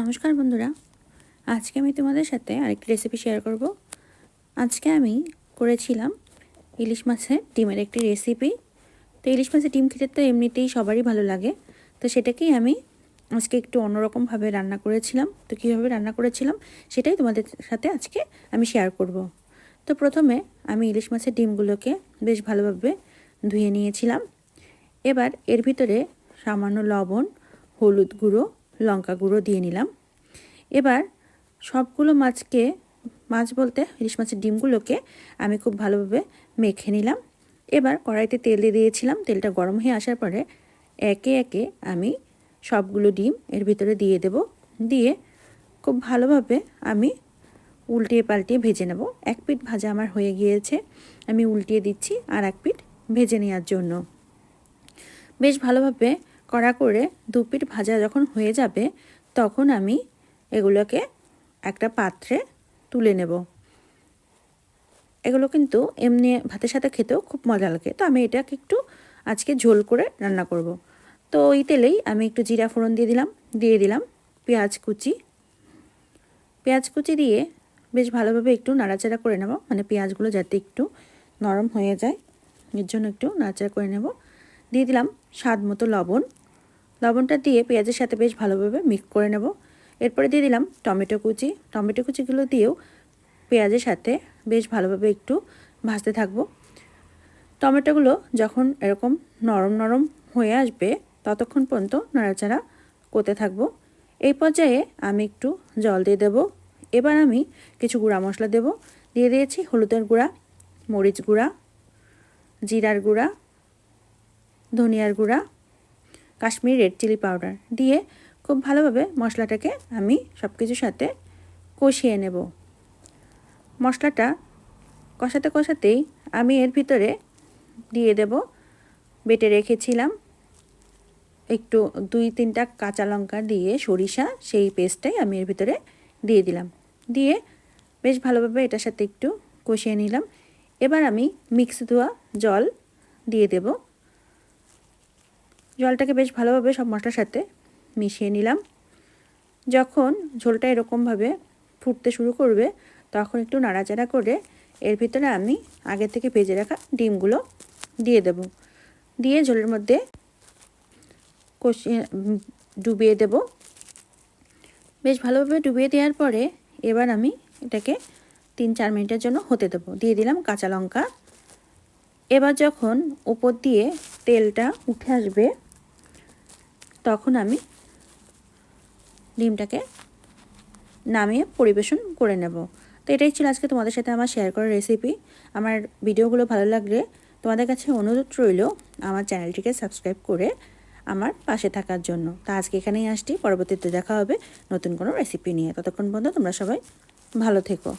নমস্কার বন্ধুরা। আজকে আমি তোমাদের সাথে আরেকটি রেসিপি শেয়ার করব। আজকে আমি করেছিলাম ইলিশ মাছের ডিমের একটি রেসিপি তো ইলিশ মাছের ডিম খেতে তো এমনিতেই সবারই ভালো লাগে। তো সেটাকেই আমি আজকে একটু অন্যরকমভাবে রান্না করেছিলাম। তো কীভাবে রান্না করেছিলাম সেটাই তোমাদের সাথে আজকে আমি শেয়ার করব। তো প্রথমে আমি ইলিশ মাছের ডিমগুলোকে বেশ ভালোভাবে ধুয়ে নিয়েছিলাম। এবার এর ভিতরে সামান্য লবণ, হলুদ গুঁড়ো লঙ্কা গুঁড়ো দিয়ে নিলাম। এবার সবগুলো মাছকে, মাছ বলতে ইলিশ মাছের ডিমগুলোকে আমি খুব ভালোভাবে মেখে নিলাম। এবার কড়াইতে তেল দিয়ে দিয়েছিলাম। তেলটা গরম হয়ে আসার পরে একে একে আমি সবগুলো ডিম এর ভিতরে দিয়ে দেব। দিয়ে খুব ভালোভাবে আমি উল্টিয়ে পাল্টিয়ে ভেজে নেব। এক পিঠ ভাজা আমার হয়ে গিয়েছে। আমি উল্টিয়ে দিচ্ছি আর এক পিঠ ভেজে নেওয়ার জন্য। বেশ ভালোভাবে কড়া করে দু পিঠ ভাজা যখন হয়ে যাবে, তখন আমি এগুলোকে একটা পাত্রে তুলে নেব। এগুলো কিন্তু এমনি ভাতের সাথে খেতেও খুব মজা লাগে। তো আমি এটাকে একটু আজকে ঝোল করে রান্না করব। তো ওই তেলেই আমি একটু জিরা ফোড়ন দিয়ে দিলাম দিয়ে দিলাম পেঁয়াজ কুচি। পেঁয়াজ কুচি দিয়ে বেশ ভালোভাবে একটু নাড়াচাড়া করে নেব মানে পেঁয়াজগুলো যাতে একটু নরম হয়ে যায়, এর জন্য একটু নাড়াচাড়া করে নেব। দিয়ে দিলাম স্বাদ মতো লবণ। লবণটা দিয়ে পেঁয়াজের সাথে বেশ ভালোভাবে মিক্স করে নেব। এরপরে দিয়ে দিলাম টমেটো কুচি। টমেটো কুচিগুলো দিয়েও পেঁয়াজের সাথে বেশ ভালোভাবে একটু ভাজতে থাকব। টমেটোগুলো যখন এরকম নরম নরম হয়ে আসবে, ততক্ষণ পর্যন্ত নাড়াচাড়া করতে থাকব। এই পর্যায়ে আমি একটু জল দিয়ে দেব। এবার আমি কিছু গুঁড়া মশলা দেব। দিয়ে দিয়েছি হলুদের গুঁড়া, মরিচ গুঁড়া, জিরার গুঁড়া, ধনিয়ার গুঁড়া কাশ্মীরি রেড চিলি পাউডার দিয়ে খুব ভালোভাবে মশলাটাকে আমি সব কিছুর সাথে কষিয়ে নেব। মশলাটা কষাতে কষাতেই আমি এর ভিতরে দিয়ে দেব, বেটে রেখেছিলাম একটু দুই তিনটা কাঁচা লঙ্কা দিয়ে সরিষা, সেই পেস্টটাই আমি এর ভিতরে দিয়ে দিলাম। দিয়ে বেশ ভালোভাবে এটার সাথে একটু কষিয়ে নিলাম। এবার আমি মিক্স ধোয়া জল দিয়ে দেব। জলটাকে বেশ ভালোভাবে সব মশলার সাথে মিশিয়ে নিলাম। যখন ঝোলটা এরকমভাবে ফুটতে শুরু করবে, তখন একটু নাড়াচাড়া করে এর ভিতরে আমি আগে থেকে ভেজে রাখা ডিমগুলো দিয়ে দেব। দিয়ে ঝোলের মধ্যে কষিয়ে ডুবিয়ে দেব। বেশ ভালোভাবে ডুবিয়ে দেওয়ার পরে এবার আমি এটাকে তিন চার মিনিটের জন্য হতে দেবো। দিয়ে দিলাম কাঁচা লঙ্কা। এবার যখন উপর দিয়ে তেলটা উঠে আসবে তখন আমি ডিমটাকে নামিয়ে পরিবেশন করে নেব। তো এটাই ছিল আজকে তোমাদের সাথে আমার শেয়ার করা রেসিপি আমার ভিডিওগুলো ভালো লাগলে তোমাদের কাছে অনুরোধ রইল আমার চ্যানেলটিকে সাবস্ক্রাইব করে আমার পাশে থাকার জন্য। তো আজকে এখানেই আসছি, পরবর্তীতে দেখা হবে নতুন কোনো রেসিপি নিয়ে। ততক্ষণ পর্যন্ত তোমরা সবাই ভালো থেকো।